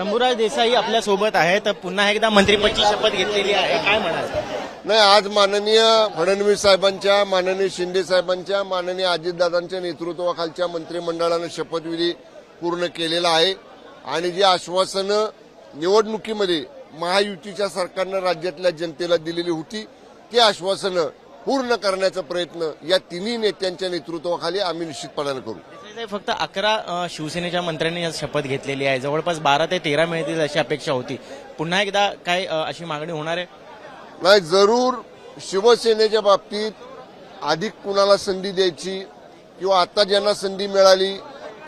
शंभूराज देसाई आपल्यासोबत तर पुन्हा एकदा मंत्रीपदची शपथ घेतलेली आहे. काय म्हणाल? नाही आज माननीय फडणवीस साहेबांच्या माननीय शिंदे साहेबांच्या माननीय अजितदादांच्या नेतृत्वाखालच्या मंत्रिमंडळानं शपथविधी पूर्ण केलेला आहे. आणि जी आश्वासनं निवडणुकीमध्ये महायुतीच्या सरकारनं राज्यातल्या जनतेला दिलेली होती ती आश्वासनं पूर्ण करण्याचा प्रयत्न या तिन्ही नेत्यांच्या नेतृत्वाखाली आम्ही निश्चितपणानं करू. देसाई फक्त अकरा शिवसेनेच्या मंत्र्यांनी शपथ घेतलेली आहे. जवळपास बारा ते तेरा मिळतील अशी अपेक्षा होती. पुन्हा एकदा काय अशी मागणी होणार आहे? नाही जरूर शिवसेनेच्या बाबतीत अधिक कुणाला संधी द्यायची किंवा आता ज्यांना संधी मिळाली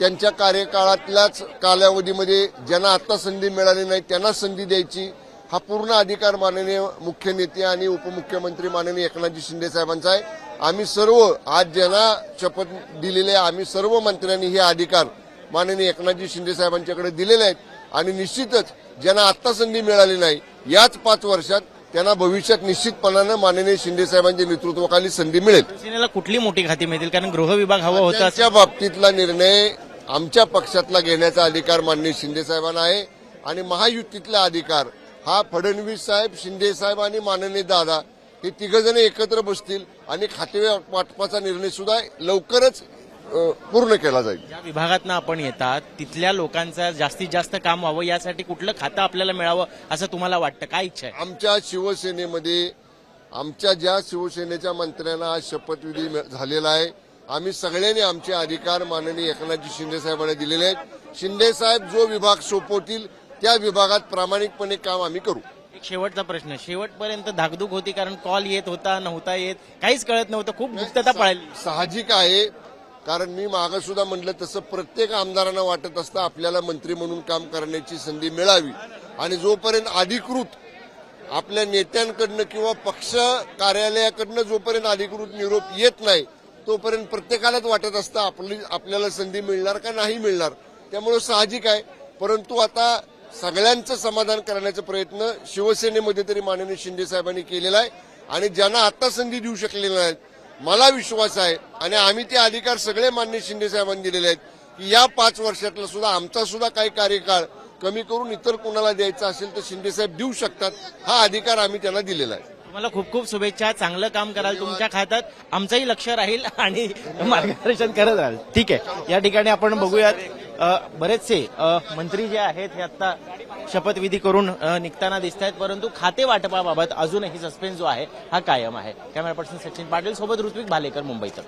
त्यांच्या कार्यकाळातल्याच कालावधीमध्ये ज्यांना आता संधी मिळाली नाही त्यांना संधी द्यायची. हा पूर्ण अधिकार माननीय मुख्य नेते आणि उपमुख्यमंत्री माननीय एकनाथजी शिंदे साहेबांचा आहे. आम्ही सर्व आज ज्यांना शपथ दिलेले आहे आम्ही सर्व मंत्र्यांनी हे अधिकार माननीय एकनाथजी शिंदे साहेबांच्याकडे दिलेले आहेत. आणि निश्चितच ज्यांना आता संधी मिळाली नाही याच पाच वर्षात त्यांना भविष्यात निश्चितपणानं माननीय शिंदे साहेबांच्या नेतृत्वाखाली संधी मिळेल. शिवसेनेला कुठली मोठी खाती मिळतील? कारण गृह विभाग हवा होता त्यांच्या बाबतीतला निर्णय आमच्या पक्षातला घेण्याचा अधिकार माननीय शिंदे साहेबांना आहे. आणि महायुतीतला अधिकार हा फडणवीस साहेब शिंदे साहेब आणि माननीय दादा हे तिघजण एकत्र बसतील आणि खाते वाटपाचा निर्णय सुद्धा लवकरच पूर्ण केला जाईल. ज्या विभागातनं आपण येतात तिथल्या लोकांचं जास्तीत जास्त काम व्हावं यासाठी कुठलं खातं आपल्याला मिळावं असं तुम्हाला वाटतं? काय इच्छा आहे? आमच्या शिवसेनेमध्ये आमच्या ज्या शिवसेनेच्या मंत्र्यांना आज शपथविधी झालेला आहे आम्ही सगळ्यांनी आमचे अधिकार माननीय एकनाथजी शिंदे साहेबांना दिलेले आहेत. शिंदे साहेब जो विभाग सोपवतील त्या विभागात प्रामाणिकपणे काम आम्ही करू. शेवटचा प्रश्न. शेवटपर्यंत धाकधूक होती कारण कॉल येत होता नव्हता येत. काहीच कळत नव्हतं. खूप गुप्तता पाळली. साहजिक आहे. कारण मी मागं सुद्धा म्हटलं तसं प्रत्येक आमदारांना वाटत असतं आपल्याला मंत्री म्हणून काम करण्याची संधी मिळावी. आणि जोपर्यंत अधिकृत आपल्या नेत्यांकडनं किंवा पक्ष कार्यालयाकडनं जोपर्यंत अधिकृत निरोप येत नाही तोपर्यंत प्रत्येकालाच वाटत असतं आपली आपल्याला संधी मिळणार का नाही मिळणार. त्यामुळे साहजिक आहे. परंतु आता सगळ्यांचं समाधान करण्याचा प्रयत्न शिवसेनेमध्ये तरी माननीय शिंदे साहेबांनी केलेला आहे. आणि ज्यांना आता संधी देऊ शकलेल्या नाहीत मला विश्वास आहे आणि आम्ही ते अधिकार सगळे मान्य शिंदे साहेबांनी दिलेले आहेत की या पाच वर्षातला सुद्धा आमचा सुद्धा काही कार्यकाळ कमी करून इतर कोणाला द्यायचा असेल तर शिंदे साहेब देऊ शकतात हा अधिकार आम्ही त्यांना दिलेला आहे. तुम्हाला खूप खूप शुभेच्छा चांगलं काम कराल तुमच्या खात्यात. आमचंही लक्ष राहील आणि मार्गदर्शन करत राहाल. ठीक आहे. या ठिकाणी आपण बघूयात बरेचसे मंत्री जे आहेत हे आता शपथविधी करून निघताना दिसत आहेत परंतु खाते वाटपाबाबत अजूनही सस्पेन्स जो आहे हा कायम आहे. कॅमेरा पर्सन सचिन पाटील सोबत ऋत्विक भालेकर मुंबईत